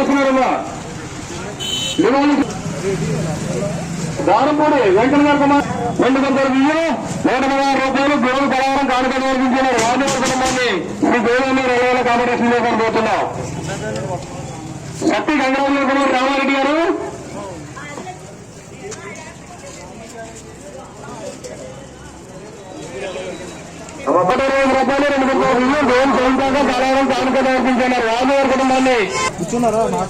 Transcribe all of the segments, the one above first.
వస్తున్నారమ్మా దారంపూడి వెంకట గారు కుమార్ రెండు వందల బియ్యం నూట పదహారు రూపాయలు గొడవ పదహారం కానుక నిర్మించినారు వార్డు కుటుంబాన్ని శ్రీ దేవేంద్ర రెలవేల కాంపిటీషన్లో కనబోతున్నాం శక్తి గంగాధర కుమార్ రామారెడ్డి గారు. ఒకటి ఇరవై రూపాయలు రెండు వందల బియ్యం గోల్ సొంతంగా పదహారం కానుక నిర్మించినారు రాజేంద్ర కుటుంబాన్ని కూర్చున్నారా? మాట.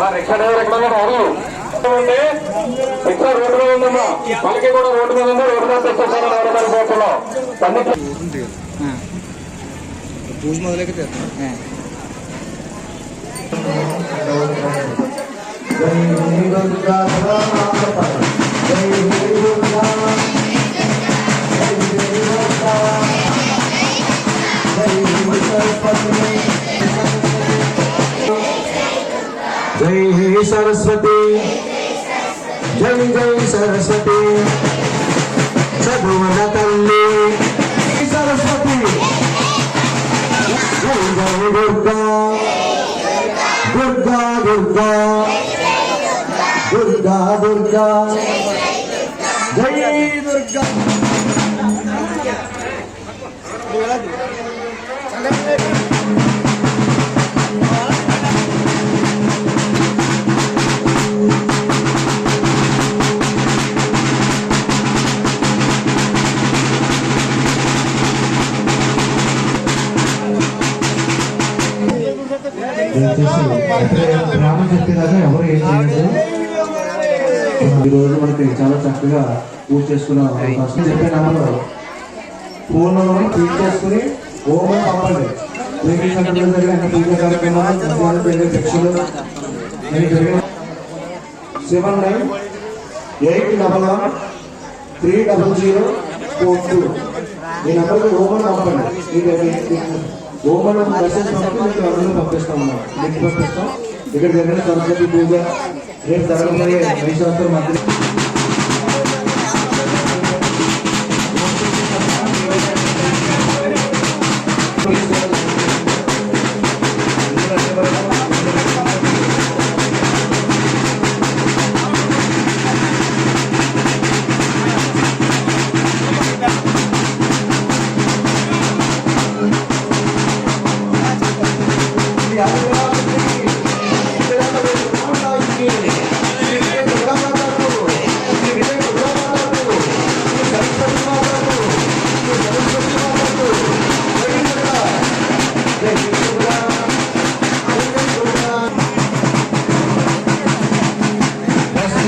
మరి ఎక్కడ ఎక్కడ రాదు ఉంది ఇక్కడ రోడ్డు మీద ఉందమ్మా మనకి కూడా రోడ్డు మీద ఉంది రోడ్డు మీద తెచ్చేసాను పోతున్నాం పూజ జై హే సరస్వతి జై జై సరస్వతి చదువుల దుర్గా జై దుర్గా గ్రామం చెప్పేదాకా ఎవరు ఏం చేయలేదు ఈ రోజు మనకి చాలా చక్కగా పూజ చేసుకున్నాం ఫస్ట్ చెప్పే నెంబర్. ఫోన్ నెంబర్ ఫీడ్ చేసుకుని ఓం అని పంపండి. జరిగిన పూజ కార్యక్రమాలు పెళ్ళి భిక్షలు seven nine eight double one three double zero four two. ఈ నెంబర్కి ఓం అని పంపండి. ఈ ఓం అని మెసేజ్ పంపి మీకు అందరూ పంపిస్తాం పంపిస్తాం. ఇక్కడ జరిగిన సరస్వతి పూజ రేపు జరగబోయే మహిళాసుల మంత్రి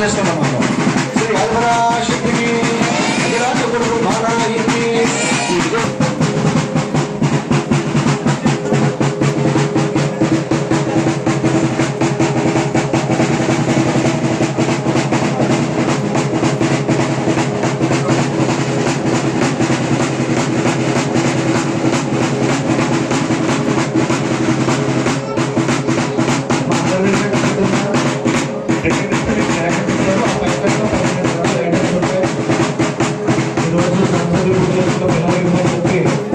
nesta manhã. Tá दो हज़ार सात सौ रुपये का मिला करके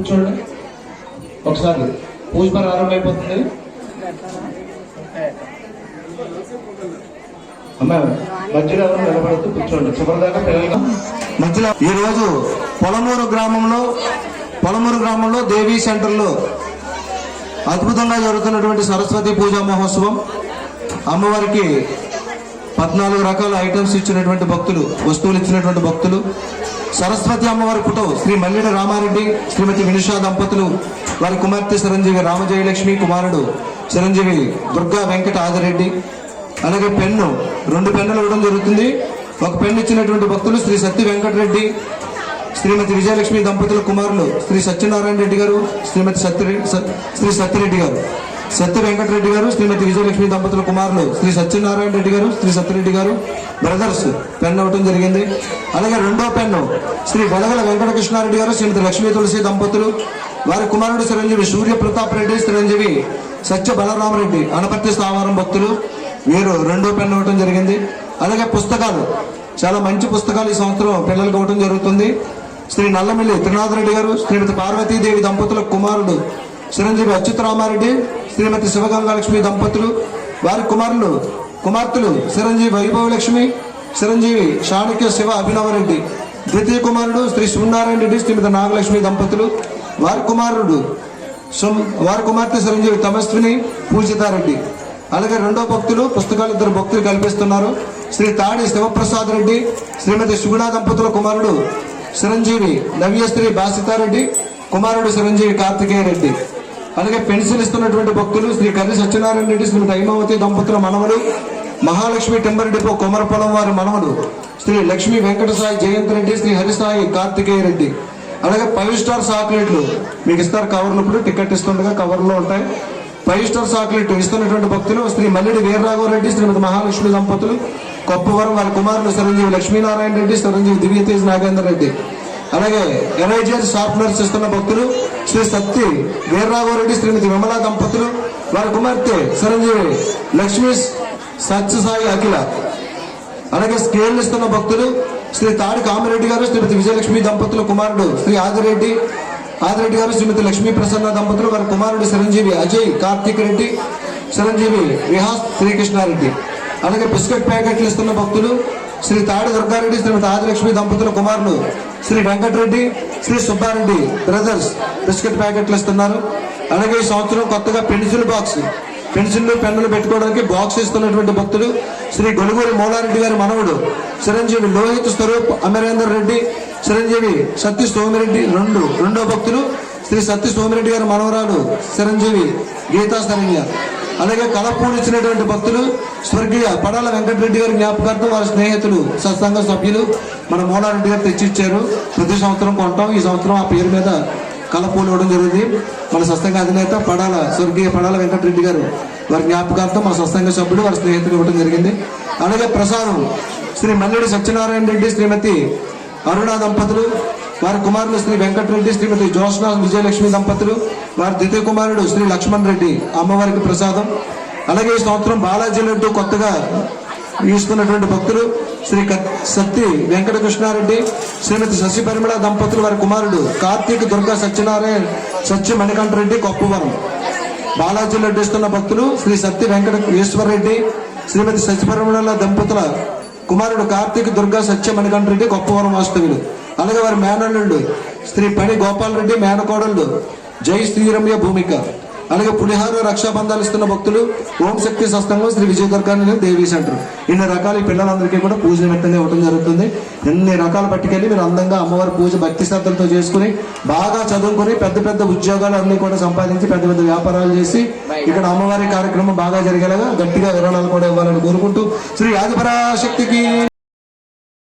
కూర్చోండి. ఒకసారి పూజ ప్రారంభం అయిపోతుంది అమ్మా మధ్యలో నిలబడుతూ కూర్చోండి. చివరిదాకా పిల్లలు మధ్యలో ఈ రోజు పొలమూరు గ్రామంలో పొలమూరు గ్రామంలో దేవీ సెంటర్లో అద్భుతంగా జరుగుతున్నటువంటి సరస్వతి పూజా మహోత్సవం. అమ్మవారికి పద్నాలుగు రకాల ఐటమ్స్ ఇచ్చినటువంటి భక్తులు వస్తువులు ఇచ్చినటువంటి భక్తులు. సరస్వతి అమ్మవారి ఫోటో శ్రీ మల్లెడ రామారెడ్డి శ్రీమతి వినుషా దంపతులు వారి కుమార్తె చిరంజీవి రామజయలక్ష్మి కుమారుడు చిరంజీవి దుర్గా వెంకట ఆదిరెడ్డి. అలాగే పెన్ను రెండు పెన్నులు ఇవ్వడం జరుగుతుంది. ఒక పెన్ను ఇచ్చినటువంటి భక్తులు శ్రీ సత్య వెంకటరెడ్డి శ్రీమతి విజయలక్ష్మి దంపతుల కుమారులు శ్రీ సత్యనారాయణ రెడ్డి గారు శ్రీమతి సత్యరెడ్డి శ్రీ సత్యరెడ్డి గారు. సత్య వెంకటరెడ్డి గారు శ్రీమతి విజయలక్ష్మి దంపతుల కుమారులు శ్రీ సత్యనారాయణ రెడ్డి గారు శ్రీ సత్యరెడ్డి గారు బ్రదర్స్ పెన్ అవ్వటం జరిగింది. అలాగే రెండో పెన్ను శ్రీ వెలగల వెంకటకృష్ణారెడ్డి గారు శ్రీమతి లక్ష్మీ తులసి దంపతులు వారి కుమారుడు చిరంజీవి సూర్య ప్రతాప్ రెడ్డి చిరంజీవి సత్య బలరామరెడ్డి అనపర్తి స్థావరం భక్తులు. వీరు రెండో పెన్ను ఇవ్వటం జరిగింది. అలాగే పుస్తకాలు చాలా మంచి పుస్తకాలు ఈ సంవత్సరం పిల్లలకు ఇవ్వటం జరుగుతుంది. శ్రీ నల్లమిల్లి త్రినాథ్ రెడ్డి గారు శ్రీమతి పార్వతీదేవి దంపతుల కుమారుడు చిరంజీవి అచ్యుత రామారెడ్డి శ్రీమతి శివగంగాలక్ష్మి దంపతులు వారి కుమారులు కుమార్తెలు చిరంజీవి వైభవ లక్ష్మి చిరంజీవి చాణక్య శివ అభినవరెడ్డి ద్వితీయ కుమారుడు శ్రీ శివనారాయణ రెడ్డి శ్రీమతి నాగలక్ష్మి దంపతులు వారి కుమారుడు వారి కుమార్తె చిరంజీవి తమస్విని పూజితారెడ్డి. అలాగే రెండో భక్తులు పుస్తకాలు ఇద్దరు భక్తులు కల్పిస్తున్నారు. శ్రీ తాడి శివప్రసాద్ రెడ్డి శ్రీమతి సుగుణ దంపతుల కుమారుడు చిరంజీవి నవ్యశ్రీ బాసితారెడ్డి కుమారుడు చిరంజీవి కార్తికేయ రెడ్డి అలాగే పెన్సిల్ ఇస్తున్నటువంటి భక్తులు శ్రీ కర్రి సత్యనారాయణ రెడ్డి శ్రీ హైమావతి దంపతుల మనవలు మహాలక్ష్మి టెంబర్ డిపో కొమరపొలం వారి మనవలు శ్రీ లక్ష్మీ వెంకట సాయి జయంత్ రెడ్డి శ్రీ హరిసాయి కార్తికేయ రెడ్డి. అలాగే ఫైవ్ స్టార్ చాక్లెట్లు మీకు ఇస్తారు కవర్లు ఇప్పుడు టికెట్ ఇస్తుండగా కవర్లో ఉంటాయి. ఫైవ్ స్టార్ చాక్లెట్ ఇస్తున్నటువంటి భక్తులు శ్రీ మల్లిడి వీరరాఘవరెడ్డి శ్రీమతి మహాలక్ష్మి దంపతులు కొప్పవరం వారి కుమారులు చిరంజీవి లక్ష్మీనారాయణ రెడ్డి చిరంజీవి దివ్యతేజ్ నాగేందర్ రెడ్డి. అలాగే ఎన్ఐజిఎస్ సాఫ్ట్వేర్ ఇస్తున్న భక్తులు శ్రీ సత్తి వీర్రాఘవరెడ్డి శ్రీమతి విమలా దంపతులు వారి కుమార్తె చిరంజీవి లక్ష్మీ సత్యసాయి అఖిల. అలాగే స్కేల్ ఇస్తున్న భక్తులు శ్రీ తాడి కామిరెడ్డి గారు శ్రీమతి విజయలక్ష్మి దంపతుల కుమారుడు శ్రీ ఆదిరెడ్డి ఆదిరెడ్డి గారు శ్రీమతి లక్ష్మీ ప్రసన్న దంపతులు వారి కుమారుడు చిరంజీవి అజయ్ కార్తీక్ రెడ్డి చిరంజీవి విహాస్ శ్రీకృష్ణారెడ్డి. అలాగే బిస్కెట్ ప్యాకెట్లు ఇస్తున్న భక్తులు శ్రీ తాడి దుర్గారెడ్డి శ్రీమతి ఆదిలక్ష్మి దంపతుల కుమారులు శ్రీ వెంకటరెడ్డి శ్రీ సుబ్బారెడ్డి బ్రదర్స్ బిస్కెట్ ప్యాకెట్లు ఇస్తున్నారు. అలాగే ఈ సంవత్సరం కొత్తగా పెన్సిల్ బాక్స్ పెన్సిళ్ళు పెన్నులు పెట్టుకోవడానికి బాక్స్ ఇస్తున్నటువంటి భక్తుడు శ్రీ గొలుగూరి మౌలారెడ్డి గారి మనవడు చిరంజీవి లోహిత్ స్వరూప్ అమరేందర్ రెడ్డి చిరంజీవి సత్య సోమిరెడ్డి రెండు రెండో భక్తులు శ్రీ సత్య సోమిరెడ్డి గారి మనవరాలు చిరంజీవి గీతా శరణ్య అలాగే కలపూలు ఇచ్చినటువంటి భక్తులు స్వర్గీయ పడాల వెంకటరెడ్డి గారి జ్ఞాపకార్థం వారి స్నేహితులు సత్సంగ సభ్యులు మన మోనారెడ్డి గారు తెచ్చిచ్చారు. ప్రతి సంవత్సరం కొంటాం. ఈ సంవత్సరం ఆ పేరు మీద కలపూలు ఇవ్వడం జరిగింది. మన సత్సంగ అధినేత పడాల స్వర్గీయ పడాల వెంకటరెడ్డి గారు వారి జ్ఞాపకార్థం మన సత్సంగ సభ్యులు వారి స్నేహితులు ఇవ్వడం జరిగింది. అలాగే ప్రసాదం శ్రీ మల్లెడి సత్యనారాయణ రెడ్డి శ్రీమతి అరుణ దంపతులు వారి కుమారులు శ్రీ వెంకటరెడ్డి శ్రీమతి జోష్నా విజయలక్ష్మి దంపతులు వారి ద్వితీయ కుమారుడు శ్రీ లక్ష్మణ్ రెడ్డి అమ్మవారికి ప్రసాదం. అలాగే ఈ సంవత్సరం బాలాజీ లడ్డు కొత్తగా ఇస్తున్నటువంటి భక్తులు శ్రీ క- సత్తి వెంకటకృష్ణారెడ్డి శ్రీమతి శశి పరిమళ దంపతులు వారి కుమారుడు కార్తీక్ దుర్గా సత్యనారాయణ సత్య మణికంఠరెడ్డి కొప్పవరం. బాలాజీ లడ్డు ఇస్తున్న భక్తులు శ్రీ సత్తి వెంకట ఈశ్వరరెడ్డి శ్రీమతి సత్యపరిమళ దంపతుల కుమారుడు కార్తీక్ దుర్గా సత్య మణికంఠరెడ్డి గొప్పవరం వాస్తవులు అలాగే వారి మేనల్లుడు శ్రీ పని గోపాల్ రెడ్డి మేనకోడళ్ళు జై శ్రీరమ్య భూమిక. అలాగే పులిహార రక్షాబంధాలు ఇస్తున్న భక్తులు ఓం శక్తి సస్తంగం శ్రీ విజయ దుర్గాని దేవీ సెంటర్. ఇన్ని రకాల పిల్లలందరికీ కూడా పూజ నిమిత్తంగా ఇవ్వడం జరుగుతుంది. ఎన్ని రకాలు పట్టుకెళ్ళి మీరు అందంగా అమ్మవారి పూజ భక్తి శ్రద్ధలతో చేసుకుని బాగా చదువుకుని పెద్ద పెద్ద ఉద్యోగాలు అన్ని కూడా సంపాదించి పెద్ద పెద్ద వ్యాపారాలు చేసి ఇక్కడ అమ్మవారి కార్యక్రమం బాగా జరిగేలాగా గట్టిగా విరాళాలు కూడా ఇవ్వాలని కోరుకుంటూ శ్రీ ఆదిపరాశక్తికి